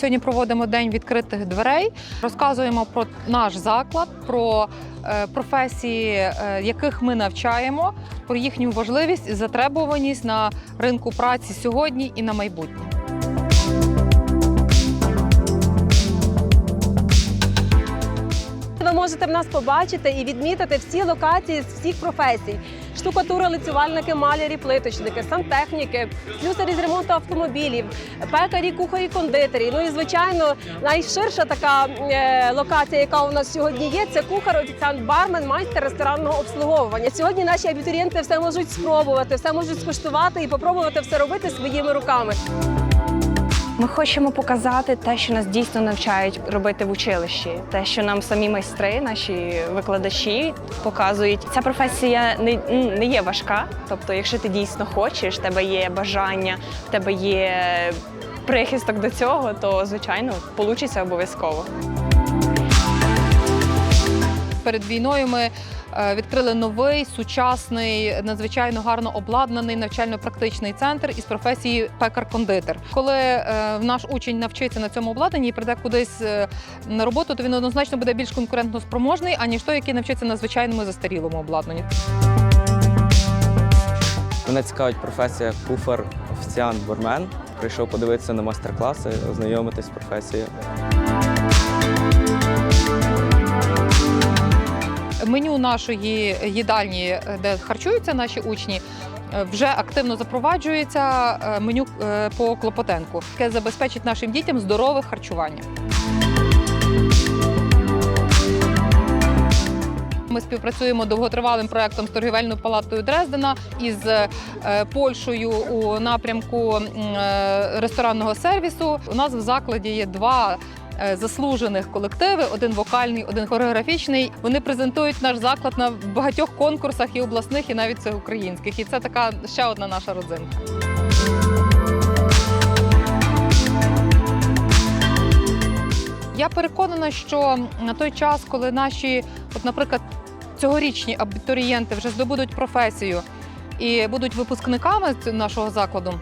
сьогодні проводимо день відкритих дверей. Розказуємо про наш заклад, про е, професії, е, яких ми навчаємо, про їхню важливість і затребуваність на ринку праці сьогодні і на майбутнє. Ви можете в нас побачити і відмітити всі локації з всіх професій: штукатури, лицювальники, малярі, плиточники, сантехніки, слюсарі з ремонту автомобілів, пекарі, кухарі, кондитері. Ну і звичайно, найширша така е, локація, яка у нас сьогодні є, це кухар, офіціант, бармен, майстер ресторанного обслуговування. Сьогодні наші абітурієнти все можуть спробувати, все можуть скуштувати і попробувати все робити своїми руками. Ми хочемо показати те, що нас дійсно навчають робити в училищі, те, що нам самі майстри, наші викладачі показують. Ця професія не, не є важка. Тобто, якщо ти дійсно хочеш, в тебе є бажання, в тебе є прихисток до цього, то звичайно вийде обов'язково. Перед війною ми відкрили новий сучасний, надзвичайно гарно обладнаний навчально-практичний центр із професії пекар-кондитер. Коли е, наш учень навчиться на цьому обладнанні і прийде кудись е, на роботу, то він однозначно буде більш конкурентно спроможний, аніж той, який навчиться на звичайному застарілому обладнанні. Мене цікавить професія куфар, офіціант, бармен. Прийшов подивитися на майстер-класи, ознайомитись з професією. Меню нашої їдальні, е, де харчуються наші учні. е, Вже активно запроваджується е, меню по Клопотенку, яке забезпечить нашим дітям здорове харчування. Ми співпрацюємо довготривалим проектом з торгівельною палатою Дрездена із Польщею у напрямку ресторанного сервісу. У нас в закладі є два. Е, Заслужених колективи, один вокальний, один хореографічний. Вони презентують наш заклад на багатьох конкурсах і обласних, і навіть всеукраїнських. І це така ще одна наша родзинка. Я переконана, що на той час, коли наші, от, наприклад, цьогорічні абітурієнти вже здобудуть професію і будуть випускниками нашого закладу.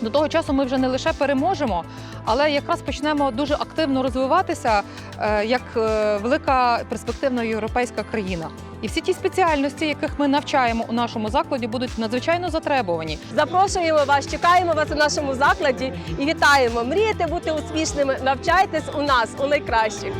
До того часу ми вже не лише переможемо, але якраз почнемо дуже активно розвиватися е, як е, велика перспективна європейська країна. І всі ті спеціальності, яких ми навчаємо у нашому закладі, будуть надзвичайно затребувані. Запрошуємо вас, чекаємо вас у нашому закладі і вітаємо. Мрієте бути успішними? Навчайтесь у нас у найкращих.